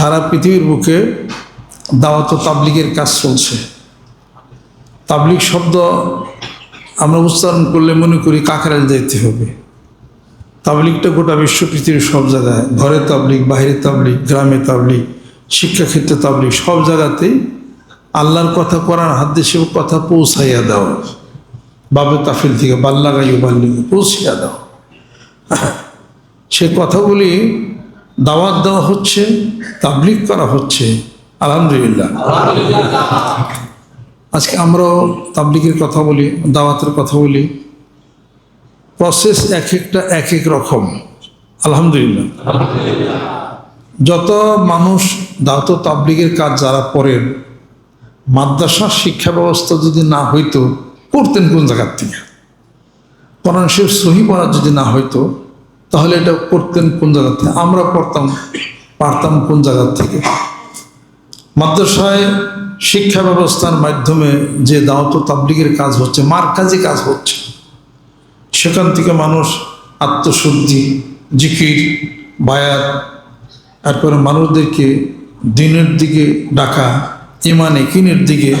সারা পৃথিবীর বুকে দাওয়াত তাবলিগের কাজ চলছে। তাবলিগ শব্দ আমরা উচ্চারণ করলে মনে করি কাকরাইল যাইতে হবে। তাবলিগটা গোটা বিশ্ব পৃথিবীর সব জায়গায় ঘরে তাবলিগ বাইরে তাবলিগ গ্রামে তাবলিগ, শিক্ষাক্ষেত্রে তাবলিগ, সব জায়গাতেই আল্লাহর কথা করার হাত সে কথা পৌঁছাইয়া দেওয়া বাবে তাফিল থেকে বাল্লা গাইও বাল্লিকে পৌঁছিয়া দাও। সে কথাগুলি দাওয়াত দেওয়া হচ্ছে, তাবলিগ করা হচ্ছে। আলহামদুলিল্লাহ। আজকে আমরাও তাবলিগের কথা বলি, দাওয়াতের কথা বলি। প্রসেস এক একটা, এক এক রকম। আলহামদুলিল্লাহ। যত মানুষ দাওয়াত ও তাবলিগের কাজ যারা করেন, মাদ্রাসার শিক্ষা ব্যবস্থা যদি না হইতো, করতেন কোন জায়গার থেকে? কোরআন শরীফ সহি পড়া যদি না হইতো তাহলে এটা করতেন কোন জায়গা থেকে? আমরা পড়তাম, পারতাম কোন জায়গার থেকে? মাদ্রাসায় শিক্ষা ব্যবস্থার মাধ্যমে যে দাওয়াত তাবলিগের কাজ হচ্ছে মার কাজে কাজ হচ্ছে। সেখান থেকে মানুষ আত্মশুদ্ধি, জিকির, বায়াত, তারপরে মানুষদেরকে দিনের দিকে ডাকা ইমান একিনের দিকে,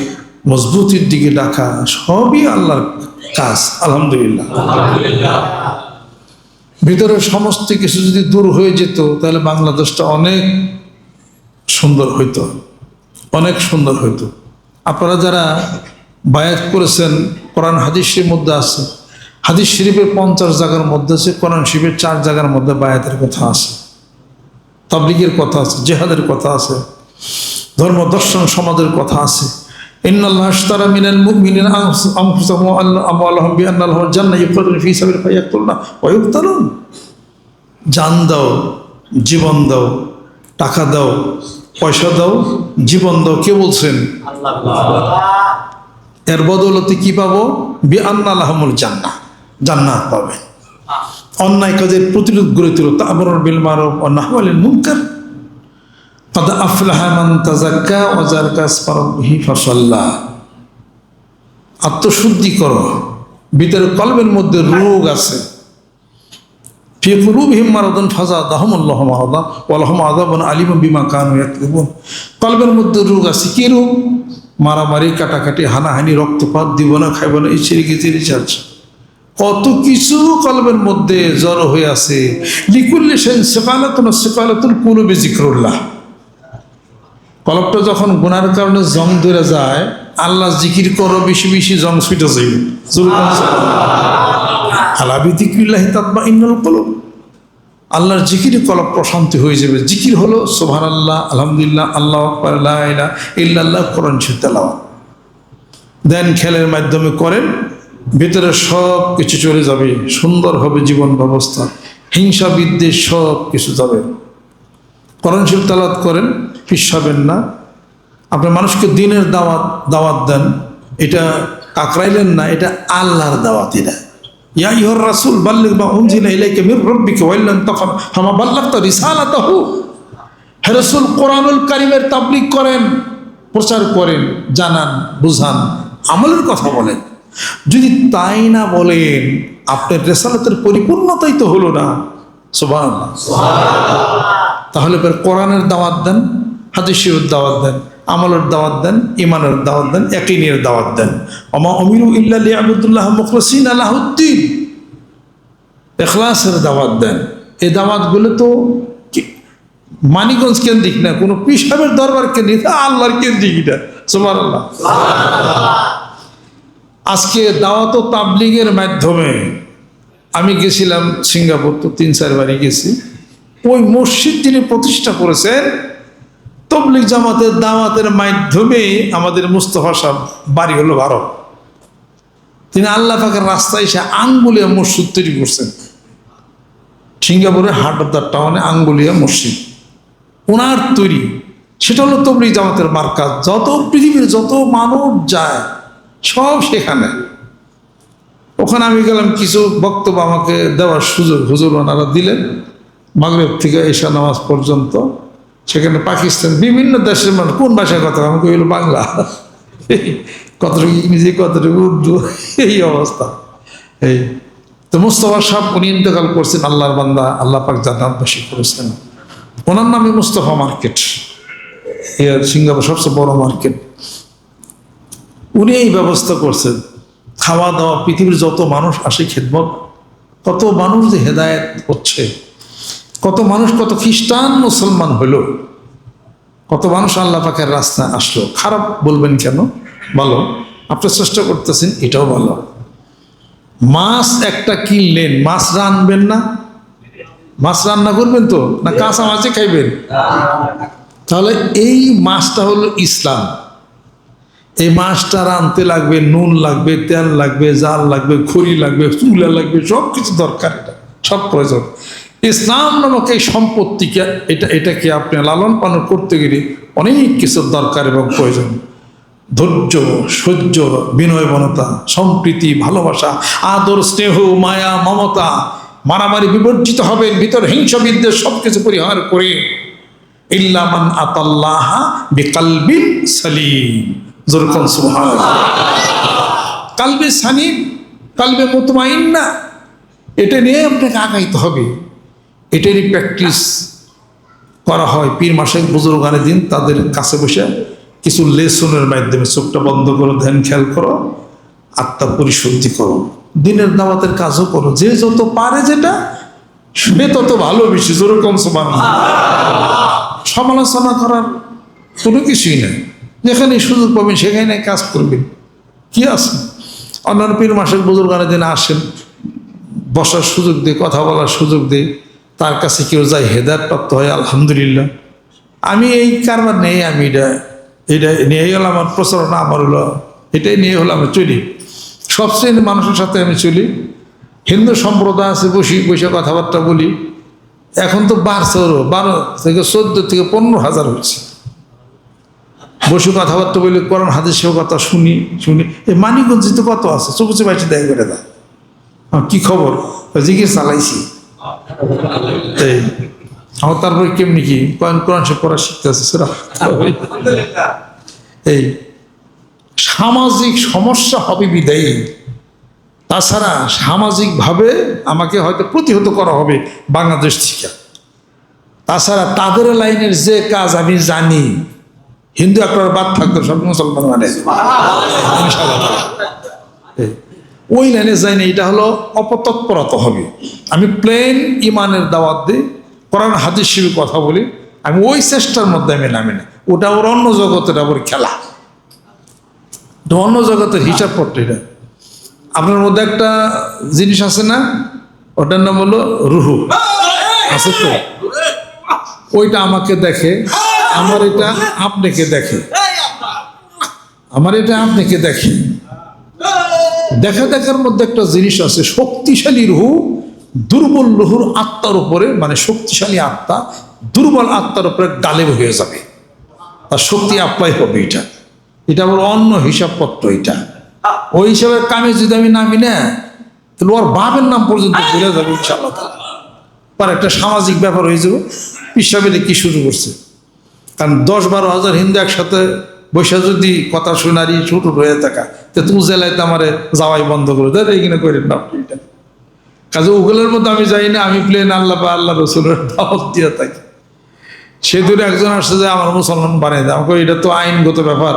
মজবুতির দিকে ডাকা, সবই আল্লাহর কাজ, আলহামদুলিল্লাহ। ভিতরে সমস্ত কিছু যদি দূর হয়ে যেত, তাহলে বাংলাদেশটা অনেক সুন্দর হইতো। অনেক সুন্দর হইতো। আপনারা যারা বায়াত করেছেন, কোরআন হাদিসের মধ্যে আছে, হাদিস শরীফের পঞ্চাশ জায়গার মধ্যে আছে, কোরআন শরীফের চার জায়গার মধ্যে বায়াতের কথা আছে। তাবলিগের কথা আছে, জেহাদের কথা আছে ধর্ম দর্শন সমাজের কথা আছে। মিনাল মুমিনিন আনফুসাহুম ওয়া আমওয়ালাহুম বিআন্না লাহুম জান্নাহ ইউকরিন ফি সাবিল ফায়াকতুলনা ওয়া ইউকতালুন জান দাও, জীবন দাও, টাকা দাও, পয়সা দাও, জীবন দাও, কে বলছেন? এর বদৌলতে কি পাবো? বি আন্না লাহমুল জান্নাহ। জান্নাত পাবেন। অন্যায় কাজের প্রতিরোধ গড়ে তুলো তাবর বিল মারুফ ও নাহওয়ালিল মুনকার। قد أفلح من تزكى وزكى اسم ربه فصلى আত্মশুদ্ধি করো ভিতরে কলবের মধ্যে রোগ আছে ফি কুলুবিহিম মারাদান ফাযাদাহুমুল্লাহ মারাদা ওয়া লাহুম আযাবুন আলিমুন বিমা কানু ইয়াকতুবুন কলবের মধ্যে রোগ আছে কি রোগ মারামারি কাটাকাটি হানাহানি রক্তপাত দিব না খাইব না এই চিরিকি চিরি চলছে কত কিছু কলবের মধ্যে জড়ো হয়ে আছে লিকুল্লি সেন সেকালাতুন সেকালাতুল কুলুবি কলবটা যখন গুনার কারণে জং ধরে যায়, আল্লাহ জিকির করো, বেশি বেশি জং ছুটে কলব। আল্লাহর জিকির কলব প্রশান্তি হয়ে যাবে। জিকির হলো সোভান আল্লাহ আলহামদুলিল্লাহ আল্লাহ ইলাহা ইল্লাল্লাহ, কোরআন দেন খেলের মাধ্যমে করেন, ভেতরে সব কিছু চলে যাবে। সুন্দর হবে জীবন ব্যবস্থা। হিংসা বিদ্বেষ সব কিছু যাবে শরীফ তালাত করেন পিসাবেন না। আপনি মানুষকে দিনের দাওয়াত দাওয়াত দেন। এটা কাকরাইলেন না, এটা আল্লাহর দাওয়াত এটা। ইয়া ইহর রাসুল বাল্লিক বা উনজিলা ইলাইকে মির রব্বিকে ওয়াইলান তখন হামা বাল্লাগতা রিসালাতাহু। হে রাসূল, কোরআনুল কারীমের তাবলীগ করেন, প্রচার করেন, জানান, বুঝান, আমলের কথা বলেন। যদি তাই না বলেন, আপনার রেসালাতের পরিপূর্ণতাই তো হলো না। সুবহানাল্লাহ। তাহলে এবার কোরআনের দাওয়াত দেন। হাদিসের দাওয়াত দেন, আমলের দাওয়াত দেন ইমানের দাওয়াত দেন একিনের দাওয়াত দেন। অমা অমিরু ইল্লা আবদুল্লাহ মুখলসিন আলাহউদ্দিন এখলাসের দাওয়াত দেন। এই দাওয়াতগুলো তো মানিগঞ্জ কেন্দ্রিক না, কোনো পিসাবের দরবার কেন্দ্রিক আল্লাহর কেন্দ্রিক এটা সুমার আল্লাহ আজকে দাওয়াত তাবলিগের মাধ্যমে আমি গেছিলাম, সিঙ্গাপুর তো তিন চারবারই গেছি। ওই মসজিদ যিনি প্রতিষ্ঠা করেছেন তবলিগ জামাতের দাওয়াতের মাধ্যমে আমাদের মুস্তফা সাহেব বাড়ি হলো ভারত তিনি আল্লাহ পাকের রাস্তায় এসে আঙ্গুলিয়া মসজিদ তৈরি করছেন। সিঙ্গাপুরের হার্ট অফ দ্য টাউনে আঙ্গুলিয়া মসজিদ। ওনার তৈরি। সেটা হলো তবলিক জামাতের মার্কাজ যত পৃথিবীর যত মানব যায়, সব সেখানে। ওখানে আমি গেলাম, কিছু বক্তব্য আমাকে দেওয়ার সুযোগ, হুজুর ওনারা দিলেন। মাগরেব থেকে এশা নামাজ পর্যন্ত। সেখানে পাকিস্তান, বিভিন্ন দেশের মানুষ, কোন ভাষায় কথা আমাকে হইল বাংলা। কতটুকু ইংরেজি, কতটুকু উর্দু, এই অবস্থা। এই। তো মুস্তফা সাহেব, উনি ইন্তেকাল করছেন, আল্লাহর বান্দা, আল্লাহ পাক জান্নাতবাসী করেছেন। ওনার নামে মুস্তফা মার্কেট। সিঙ্গাপুর সবচেয়ে বড় মার্কেট। উনি এই ব্যবস্থা করছেন। খাওয়া দাওয়া, পৃথিবীর যত মানুষ আসে খেদমত কত মানুষ যে হেদায়েত হচ্ছে। কত মানুষ, কত খ্রিস্টান মুসলমান হলো। কত মানুষ আল্লাহ পাকের রাস্তায় আসলো। খারাপ বলবেন কেন? ভালো। আপনি চেষ্টা করতেছেন, এটাও ভালো। মাছ একটা কিনলেন, মাছ রানবেন না? মাছ রান্না করবেন তো? না কাঁচা মাছে খাইবেন? তাহলে এই মাছটা হলো ইসলাম। এই মাছটা রানতে লাগবে, নুন লাগবে, তেল লাগবে, জাল লাগবে, খড়ি লাগবে, চুলা লাগবে সব কিছু দরকার এটা। সব প্রয়োজন। ইসলাম নামক এই সম্পত্তিকে এটা, এটাকে আপনি লালন পালন করতে গেলে অনেক কিছুর দরকার এবং প্রয়োজন। ধৈর্য, সহ্য, বিনয়বনতা, সম্প্রীতি, ভালোবাসা, আদর, স্নেহ, মায়া, মমতা, মারামারি বিবর্জিত হবেন ভিতর হিংসা বিদ্বেষ সব কিছু পরিহার করে। ইল্লামান আতাল্লাহা বিকালবিন সালিম। যেরকম সুবহান কালবে সালিম কালবে মুতমাইন না এটা নিয়ে আপনাকে আগাইতে হবে। এটারই প্র্যাকটিস করা হয়। পীর মাসেক বুজুর্গানের দিন তাদের কাছে বসে কিছু লেসনের মাধ্যমে চোখটা বন্ধ করো, ধ্যান, খেয়াল করো, আত্মা পরিশুদ্ধি করো। দিনের দাওয়াতের কাজও করো। যে যত পারে যেটা, সে তত ভালো বেশি, যেরকম সমান সমালোচনা করার কোনো কিছুই নেই। যেখানে সুযোগ পাবেন সেখানে কাজ করবেন। কি আছে? অন্যান্য পীর মাসের বুজুর্গানের দিন আসেন, বসার সুযোগ দিয়ে, কথা বলার সুযোগ দিয়ে। তার কাছে কেউ যায় হেদায়ত প্রাপ্ত হয় আলহামদুলিল্লাহ। আমি এই কারবার নেই আমি এটা এটা নিয়ে হলো আমার প্রচারণা আমার হলো এটাই নিয়ে হলো আমি চলি। সব শ্রেণির মানুষের সাথে আমি চলি। হিন্দু সম্প্রদায় আছে বসি বসে কথাবার্তা বলি। এখন তো বাড়ছে বারো থেকে চোদ্দ থেকে পনেরো হাজার হচ্ছে। বসে কথাবার্তা বলি কোরআন হাদিসেও কথা শুনি শুনি। এই মানিকগঞ্জে তো কত আছে? চুপুচে বাইটি দেয় করে আহ, কি খবর? জিজ্ঞেস চালাইছি। আমার কেমনি কি? কোরআন পড়া শিখতে আছে এই, সামাজিক সমস্যা হবে বিদায়ী। তাছাড়া সামাজিকভাবে আমাকে হয়তো প্রতিহত করা হবে বাংলাদেশ থেকে। তাছাড়া তাদের লাইনের যে কাজ আমি জানি, হিন্দু একটা বাদ থাকতো, সব মুসলমান মানে। ওই লাইনে যাই না এটা হলো অপতৎপরতা হবে। আমি প্লেন ইমানের দাওয়াত দিই, কোরআন, হাদিস শিবির কথা বলি, আমি ওই চেষ্টার মধ্যে আমি নামি না। ওটা ওর অন্য জগতের আবার খেলা। অন্য জগতের হিসাব পড়তে এটা আপনার মধ্যে একটা জিনিস আছে না? ওটার নাম হলো রুহু। আছে তো? ওইটা আমাকে দেখে, আমার এটা আপনাকে দেখে। আমার এটা আপনাকে দেখে। দেখা দেখার মধ্যে একটা জিনিস আছে, শক্তিশালী রুহু, দুর্বল রুহুর আত্মার উপরে মানে শক্তিশালী আত্মা, দুর্বল আত্মার উপরে গালেব হয়ে যাবে। আর শক্তি অ্যাপ্লাই হবে এটা। এটা আবার অন্য হিসাবপত্র এটা। ওই হিসাবে কামে যদি আমি নামি না, তাহলে ওর বাপের নাম পর্যন্ত ভুলে যাবে ইনশাআল্লাহ একটা সামাজিক ব্যাপার হয়ে যাবে। পিসাবেলে কি শুরু করছে? কারণ দশ বারো হাজার হিন্দু একসাথে বসে যদি কথা শোনারি, ছোট হয়ে থাকা, তো তুমি জেলায় তো আমার যাওয়াই বন্ধ করে দেয় এইখানে করে না এটা। কাজে ওগুলোর মধ্যে আমি যাই না, আমি প্লেন আল্লাহ বা আল্লাহ রসুলের দাওয়াত দিয়ে থাকি। সে দূরে একজন আসছে যে আমার মুসলমান বানিয়ে দেয়, আমাকে এটা তো আইনগত ব্যাপার।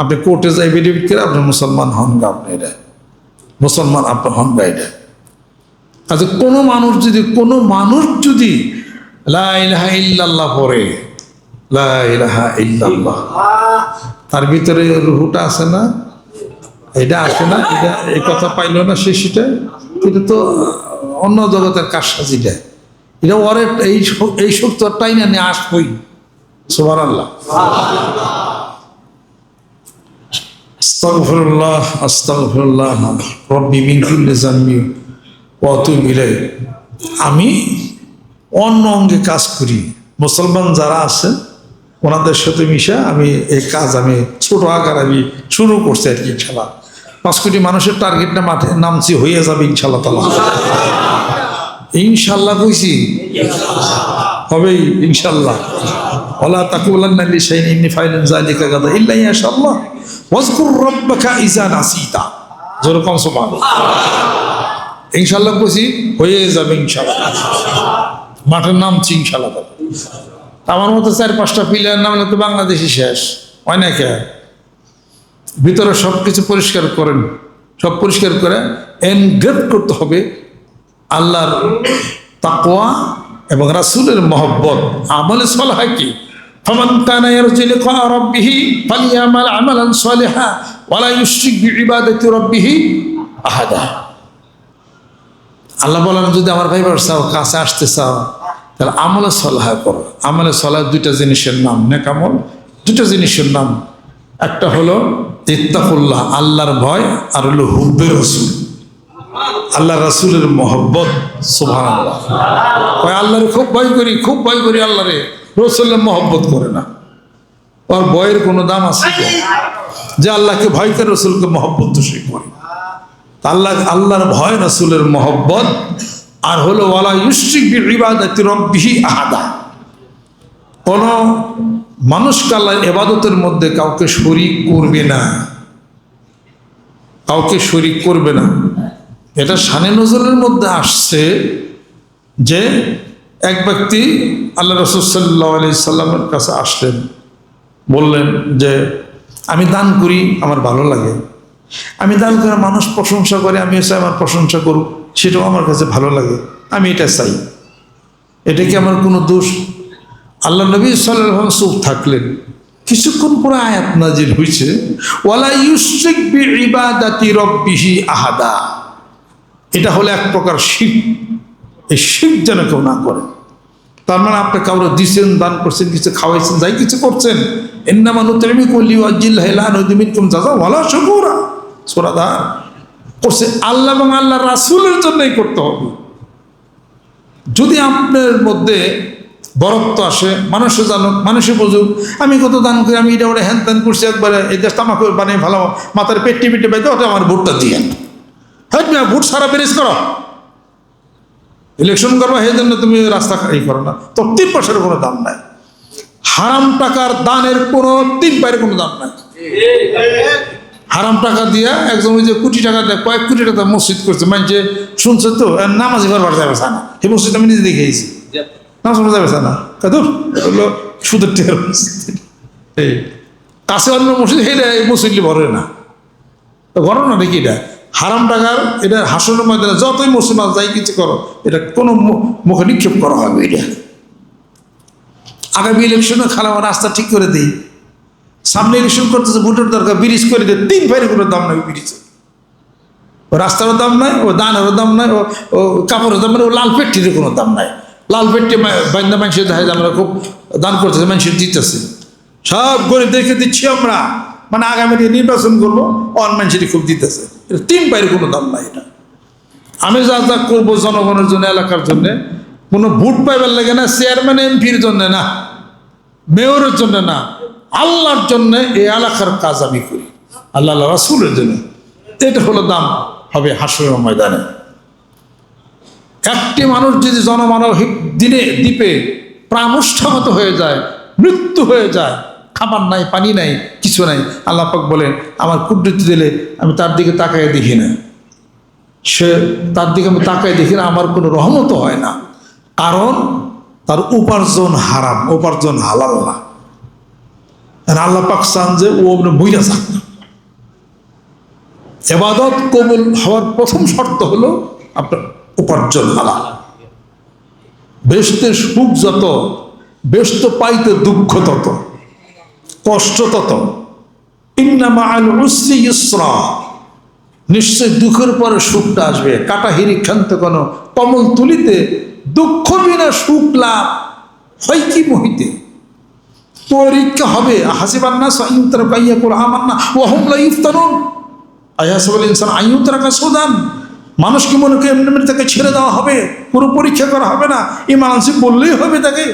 আপনি কোর্টে যাই এফিডেভিট করে আপনি মুসলমান হন গা আপনি এটা। মুসলমান আপনার হন গা এটা। কাজে কোনো মানুষ যদি, কোনো মানুষ যদি লা ইলাহা ইল্লাল্লাহ পড়ে, লা ইলাহা ইল্লাল্লাহ। তার ভিতরে রুহুটা আছে না? এটা আসে না, এটা এই কথা পাইল না সে সেটা এটা তো অন্য জগতের কাজটা এটা। ওরে এই এই শক্তি আর টাইনা নিয়ে আসবই। সোবার আল্লাহ আস্তাগফিরুল্লাহ আস্তাগফিরুল্লাহ, রব্বি মিন কুল্লি আমি অন্য অঙ্গে কাজ করি। মুসলমান যারা আছে ওনাদের সাথে মিশে আমি এই কাজ আমি ছোট আকার আমি শুরু করছি আর কি, ইনশাল্লাহ। পাঁচ কোটি মানুষের টার্গেটটা মাঠে নামছি, হয়ে যাবে ইনশাল্লাহ তালা। ইনশাল্লাহ কইছি। হবেই ইনশাল্লাহ। ওলা তাকুলান্না লিশাইইন ইন্নী ফাইলুন যালিকা গাদা ইল্লা ইনশাআল্লাহ ওয়াজকুর রাব্বাকা ইযা নাসিতা। যেরকম সুবহানাল্লাহ। ইনশাল্লাহ কইছি, হয়ে যাবে ইনশাল্লাহ। মাঠের নাম ইনশাল্লাহ আমার মতো চার পাঁচটা পিলার নামলে তো বাংলাদেশি শেষ হয় না কে ভিতরে সব কিছু পরিষ্কার করেন সব পরিষ্কার করে এনগ্রেড করতে হবে আল্লাহর তাকওয়া এবং রাসূলের মহব্বত আমলে সলাহ কি فمن كان يرجو لقاء ربه فليعمل عملا صالحا ولا يشرك بعبادة ربه أحدا আল্লাহ বলেন যদি আমার ভাই চাও কাছে আসতে চাও তাহলে আমলে সলাহ করো। আমলে সলাহ দুইটা জিনিসের নাম, নেকামল দুটো জিনিসের নাম। একটা হলো ইত্তাকুল্লাহ, আল্লাহর ভয়, আর হলো হুব্বে রসুল। আল্লাহ রসুলের মহব্বত সুভান আল্লাহ আল্লাহরে খুব ভয় করি, খুব ভয় করি আল্লাহরে। রসুলের মহব্বত করে না। ওর ভয়ের কোনো দাম আছে? যে আল্লাহকে ভয় করে, রসুলকে মহব্বত তো সে করে। আল্লাহ, আল্লাহর ভয়, রসুলের মহব্বত আর হলো, ওয়ালা ইউসিক ইবাদতি আহাদা। কোন মানুষকে আল্লাহ এবাদতের মধ্যে কাউকে শরিক করবে না। কাউকে শরিক করবে না। এটা সানে নজরের মধ্যে আসছে যে এক ব্যক্তি আল্লাহ রসুল্লাহ আলি সাল্লামের কাছে আসলেন। বললেন যে, আমি দান করি, আমার ভালো লাগে। আমি দান করে মানুষ প্রশংসা করে, আমি এসে আমার প্রশংসা করুক। সেটাও আমার কাছে ভালো লাগে। আমি এটা চাই। এটা কি আমার কোনো দোষ? আল্লাহ নবী সাল্লাম চুপ থাকলেন। কিছুক্ষণ পরে আয়াত নাজির হয়েছে ওয়ালা ইউসিক বি ইবাদাতি আহাদা। এটা হলো এক প্রকার শিখ এই শিখ যেন কেউ না করে। তার মানে আপনি কাউরে দিচ্ছেন দান করছেন, কিছু খাওয়াইছেন, যাই কিছু করছেন। এন্নামা নুতরিমি করলি ওয়াজিল্লাহ নদীমিন কুম যাজা ওয়ালা শুকুরা। সোরাদার। করছে। আল্লাহ এবং আল্লাহ রাসুলের জন্যই করতে হবে। যদি আপনার মধ্যে বরত্ব আসে, মানুষে জানুক, মানুষে বুঝুক, আমি কত দান করি, আমি এটা ওটা হ্যান ত্যান করছি, একবারে এই দেশটা আমাকে বানিয়ে ভালো, মাথার পেটে পেটে পাইতে ওটা আমার ভোটটা দিয়ে হ্যাঁ ভোট সারা পেরেস করো। ইলেকশন করব, সেই জন্য তুমি রাস্তা এই করো না। তোর তিন পয়সার কোনো দাম নাই। হারাম টাকার দানের কোনো তিন পায়ের কোনো দাম নাই। হারাম টাকা দিয়া একজন ওই যে কোটি টাকা দেয় কয়েক কোটি টাকা মসজিদ করছে। মানে শুনছে তো নামাজি করবার যাবে না। এই মসজিদ আমি নিজে দেখেছি নামাজ পড়া যাবে না। কাদুর হলো সুদের টের এই কাছে অন্য মসজিদ হেলে এই মসজিদলি ভরে না। তো ঘটনা দেখি এটা? হারাম টাকার এটা হাসনের ময়দানে যতই মুসলমান যাই কিছু করো এটা কোনো মুখে নিক্ষেপ করা হবে এটা। আগামী ইলেকশনে খালা রাস্তা ঠিক করে দিই। সামনে ইলেকশন করতেছে, ভোটের দরকার, ব্রিজ করে দিয়ে, তিন ভাইয়ের কোনো দাম নাই ব্রিজে। ও রাস্তারও দাম নাই, ও দানেরও দাম নাই, ও কাপড়ের দাম নাই, ও লাল পেট্টিরও কোনো দাম নাই। লাল পেট্টি বান্ধা মানুষের দেখা যায় আমরা খুব দান করতেছে, মানুষের দিতেছে। সব গরিবদেরকে দিচ্ছি আমরা। মানে আগামী দিনে নির্বাচন করব, অন মানুষেরই খুব দিতেছে। এটা তিন বাইরে কোনো দাম নাই এটা। আমি যা যা করব জনগণের জন্য, এলাকার জন্য, কোনো ভোট পাইবার লাগে না চেয়ারম্যান এমপির জন্য না মেয়রের জন্য না। আল্লাহর জন্য এই এলাকার কাজ আমি করি। আল্লাহ রাসুলের জন্য। এটা হলো দাম, হবে হাসরের ময়দানে। একটি মানুষ যদি জনমানব দিনে, দ্বীপে প্রাণুষ্ঠাগত হয়ে যায়, মৃত্যু হয়ে যায়, খাবার নাই, পানি নাই, কিছু নাই, আল্লাহ পাক বলেন, আমার কুদরতি দিলে আমি তার দিকে তাকাই দেখি না। সে তার দিকে আমি তাকাই দেখি না, আমার কোনো রহমত হয় না। কারণ তার উপার্জন হারাম, উপার্জন হালাল না। আল্লাহ পাক চান যে ও আপনি বইরা যাক। এবাদত কবুল হওয়ার প্রথম শর্ত হলো আপনার উপার্জন হালাল বেশতের সুখ যত ব্যস্ত পাইতে দুঃখ তত, কষ্ট তত। নিশ্চয় দুঃখের পরে সুখটা আসবে। কাটা হিরিক্ষান্ত কোন কমল তুলিতে দুঃখ বিনা সুখ লাভ হয় কি মহিতে? পরীক্ষা হবে। হাসিবান না সাইয়ুতার কাইয়া করে আমার না ওহম লা ইফতারুন। আয়াসবল ইনসান আইয়ুতার কা সুদান। মানুষ কি মনে করে এমনি এমনি তাকে ছেড়ে দেওয়া হবে? কোনো পরীক্ষা করা হবে না। ইমান আনসি বললেই হবে তাকে।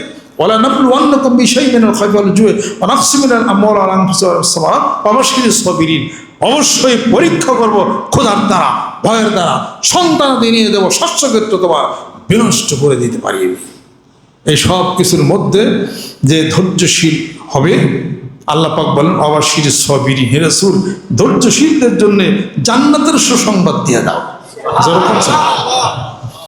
বিষয় মেনের খয়ফল জুয়ে অনাকসিমিনাল আমল আল আনফুসার অবশ্যই পরীক্ষা করব খোদার দ্বারা, ভয়ের দ্বারা। সন্তান দিয়ে দেবো শস্য ক্ষেত্র তোমার বিনষ্ট করে দিতে পারি। এই সব কিছুর মধ্যে যে ধৈর্যশীল হবে, আল্লাহ পাক বলেন, অবাশির সবিরি হেরাসুর ধৈর্যশীলদের জন্য জান্নাতের সুসংবাদ দিয়ে দাও। যেরকম